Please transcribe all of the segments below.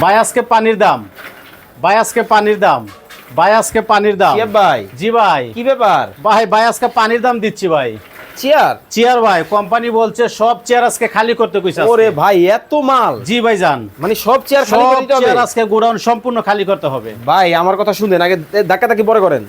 ভাই আজকে পানির দাম। ভাই আজকে পানির দাম। ভাই আজকে পানির দাম। ভাই। জি ভাই। কি ব্যাপার? ভাই ভাই আজকে পানির দাম দিচ্ছি ভাই। চেয়ার? চেয়ার ভাই কোম্পানি বলছে সব চেয়ার আজকে খালি করতে কইছে ওরে ভাই এত মাল। জি ভাই জান। মানে সব চেয়ার খালি সব করে দিতে হবে? চেয়ার আজকে গোডাউন সম্পূর্ণ খালি করতে হবে। ভাই আমার কথা শুনেন আগে ধাক্কা ধাক্কি পরে করেন।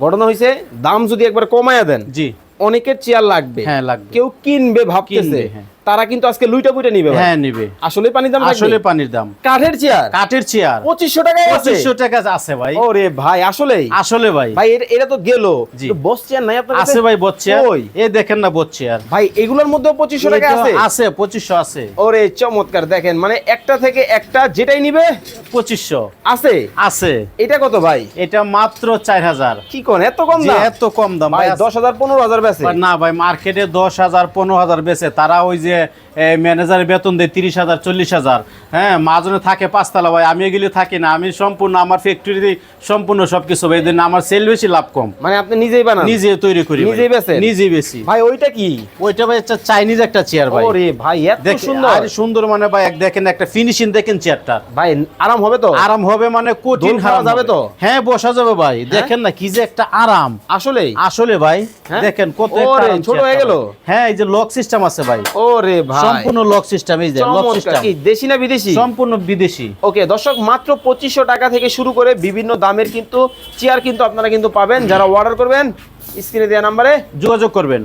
ঘটনা হয়েছে দাম যদি একবার কমায়া দেন জি। অনেকের চেয়ার লাগবে। হ্যাঁ লাগবে। কেউ কিনবে ভাবতেছে। হ্যাঁ। তারা কিন্তু আজকে লুইটা পুইটা নিবে হ্যাঁ নিবে। আসলে পানি দাম আসলে আসলে পানির দাম। কাঠের চেয়ার? কাঠের চেয়ার। পঁচিশশো আছে। পঁচিশশো টাকা আছে ভাই। ওরে ভাই আসলেই। আসলে ভাই। ভাই এটা তো গেল। বস চেয়ার নাই আপনার আছে? ভাই বচ্চেয়ার কই? এ দেখেন না বচ্চেয়ার ভাই এগুলোর মধ্যে পঁচিশশো টাকা আছে? আছে পঁচিশশো আছে। ওরে চমৎকার। দেখেন মানে একটা থেকে একটা যেটাই নিবে পঁচিশশো। আছে? আছে। এটা কত ভাই? এটা মাত্র চার হাজার। কি কোন এত কম দাম? এত কম দাম। ভাই ভাই দশ হাজার পনেরো হাজার বেচে। না ভাই মার্কেটে দশ হাজার পনেরো হাজার বেচে। তারা ওই যে ম্যানেজারের বেতন দেয় তিরিশ হাজার চল্লিশ হাজার। হ্যাঁ মাজনে থাকে পাঁচতলা ভাই আমি এগুলি থাকি না। আমি সম্পূর্ণ আমার ফ্যাক্টরি সম্পূর্ণ সবকিছু ভাই এই আমার সেল বেশি লাভ কম। মানে আপনি নিজেই বানান? নিজে তৈরি করি নিজেই বেচেন? নিজেই বেশি ভাই ওইটা কি? ওইটা ভাই একটা চাইনিজ একটা চেয়ার ভাই। ওরে ভাই এত সুন্দর। আর সুন্দর মানে ভাই এক দেখেন একটা ফিনিশিং দেখেন চেয়ারটা ভাই আরাম হবে তো? আরাম হবে মানে কঠিন খাওয়া যাবে তো? হ্যাঁ বসা যাবে ভাই। দেখেন না কি যে একটা আরাম। আসলেই? আসলে ভাই হ্যাঁ? দেখেন কত ছোট হয়ে গেল? হ্যাঁ এই যে লক সিস্টেম আছে ভাই। ওরে ভাই। সম্পূর্ণ লক সিস্টেম এই যে লক সিস্টেম কি দেশি না বিদেশি? সম্পূর্ণ বিদেশি। ওকে দর্শক মাত্র পঁচিশশো টাকা থেকে শুরু করে বিভিন্ন দামের কিন্তু চেয়ার কিন্তু আপনারা কিন্তু পাবেন। যারা অর্ডার করবেন স্ক্রিনে দেওয়া নাম্বারে যোগাযোগ করবেন।